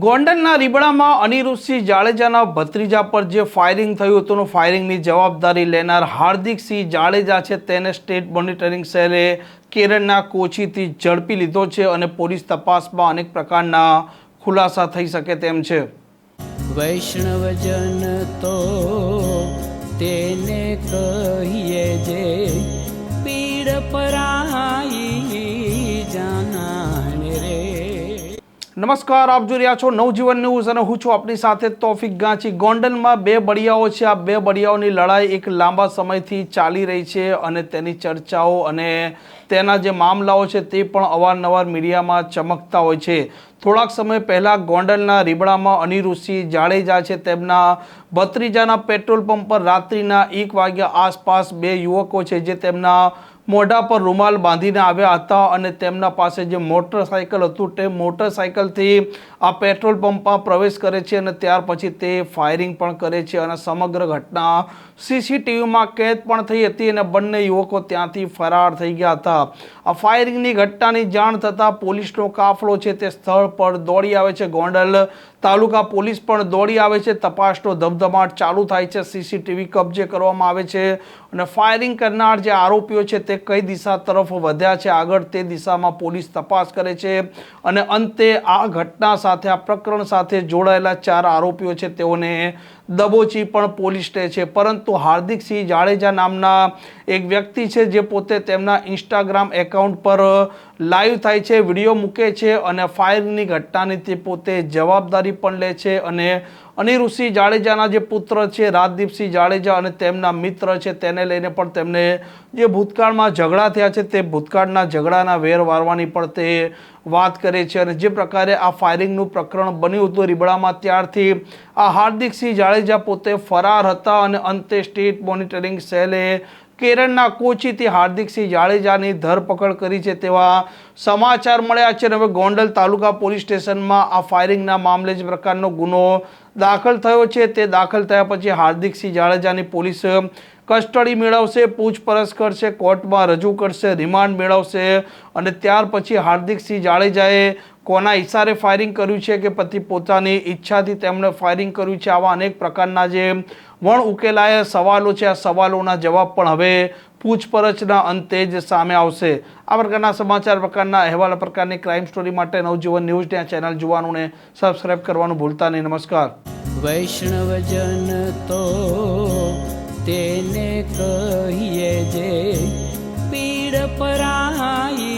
ગોંડલના રીબડામાં અનિરુદ્ધસિંહ જાડેજાના ભત્રીજા પર જે ફાયરિંગ થયું હતું ફાયરિંગની જવાબદારી લેનાર હાર્દિકસિંહ જાડેજા છે, તેને સ્ટેટ મોનિટરિંગ સેલે કેરળના કોચીથી ઝડપી લીધો છે અને પોલીસ તપાસમાં અનેક પ્રકારના ખુલાસા થઈ શકે તેમ છે. વૈષ્ણવજન તો તેને કહીએ નમસ્કાર, આપ જોઈ રહ્યા છો નવજીવન ન્યૂઝ અને હું છું આપની સાથે તોફિક ગાંચી. ગોંડલમાં બે બળિયાઓ છે. આ બે બળિયાઓની લડાઈ એક લાંબા સમયથી ચાલી રહી છે અને તેની ચર્ચાઓ અને તેના જે મામલાઓ છે તે પણ અવારનવાર મીડિયામાં ચમકતા હોય છે. થોડાક સમય પહેલાં ગોંડલના રીબડામાં અનિરુષિ જાડેજા છે. તેમના ભત્રીજાના પેટ્રોલ પંપ પર રાત્રિના એક વાગ્યા આસપાસ બે યુવકો છે જે તેમના મોઢા પર રૂમાલ બાંધીને આવ્યા હતા અને તેમના પાસે જે મોટરસાયકલ હતું તે મોટરસાયકલથી આ પેટ્રોલ પંપમાં પ્રવેશ કરે છે અને ત્યાર પછી તે ફાયરિંગ પણ કરે છે અને સમગ્ર ઘટના સીસીટીવીમાં કેદ પણ થઈ હતી અને બંને યુવકો ત્યાંથી ફરાર થઈ ગયા હતા. આ ફાયરિંગની ઘટનાની જાણ થતાં પોલીસનો કાફલો છે તે સ્થળ પર દોડી આવે છે. ગોંડલ તાલુકા પોલીસ પણ દોડી આવે છે. તપાસનો ધમધમાટ ચાલુ થાય છે. સીસીટીવી કબજે કરવામાં આવે છે અને ફાયરિંગ કરનાર જે આરોપીઓ છે તે કઈ દિશા તરફ વધ્યા છે? આગળ તે દિશામાં પોલીસ તપાસ કરે છે અને અંતે આ ઘટના સાથે, આ પ્રકરણ સાથે જોડાયેલા ચાર આરોપીઓ છે. તેઓને દબોચી પણ પોલીસ લે છે. પરંતુ હાર્દિકસિંહ જાડેજા નામના એક વ્યક્તિ છે જે પોતે તેમના ઇન્સ્ટાગ્રામ એકાઉન્ટ પર લાઈવ થાય છે, વીડિયો મૂકે છે અને ફાયરિંગની ઘટનાની તે પોતે જવાબદારી પણ લે છે અને અનિરુદ્ધસિંહ જાડેજાના જે પુત્ર છે, રાજદીપસિંહ જાડેજા અને તેમના મિત્ર છે, તેને લઈને પણ તેમને જે ભૂતકાળમાં ઝઘડા થયા છે, તે ભૂતકાળના ઝઘડાના વેર વારવાની પણ તે વાત કરે છે અને જે પ્રકારે આ ફાયરિંગનું પ્રકરણ બન્યું હતું રીબડામાં ત્યારથી, આ હાર્દિકસિંહ જાડેજા પોતે ફરાર હતા અને અંતે સ્ટેટ મોનિટરિંગ સેલે કેરળના કોચીથી હાર્દિકસિંહ જાડેજાની ધરપકડ કરી છે તેવા સમાચાર મળ્યા છે અને હવે ગોંડલ તાલુકા પોલીસ સ્ટેશનમાં આ ફાયરિંગના મામલે જ પ્રકારનો ગુનો દાખલ થયો છે તે દાખલ થયા પછી હાર્દિકસિંહ જાડેજાની પોલીસ કસ્ટડી મેળવશે, પૂછપરછ કરશે, કોર્ટમાં રજૂ કરશે, રિમાન્ડ મેળવશે અને ત્યાર પછી હાર્દિકસિંહ જાડેજાએ કોના ઇશારે ફાયરિંગ કર્યું છે કે પછી પોતાની ઈચ્છાથી તેમણે ફાયરિંગ કર્યું છે? આવા અનેક પ્રકારના જે વણ ઉકેલાયા સવાલો છે. આ સવાલોના જવાબ પણ હવે પૂછપરછના અંતે જ સામે આવશે. આ પ્રકારના સમાચાર, પ્રકારના અહેવાલ પ્રકારની ક્રાઇમ સ્ટોરી માટે નવજીવન ન્યૂઝ આ ચેનલ જોવાનું ને સબસ્ક્રાઇબ કરવાનું ભૂલતા નહીં. નમસ્કાર. વૈષ્ણવજન તો તેને કહીએ જે પીડ પરાઈ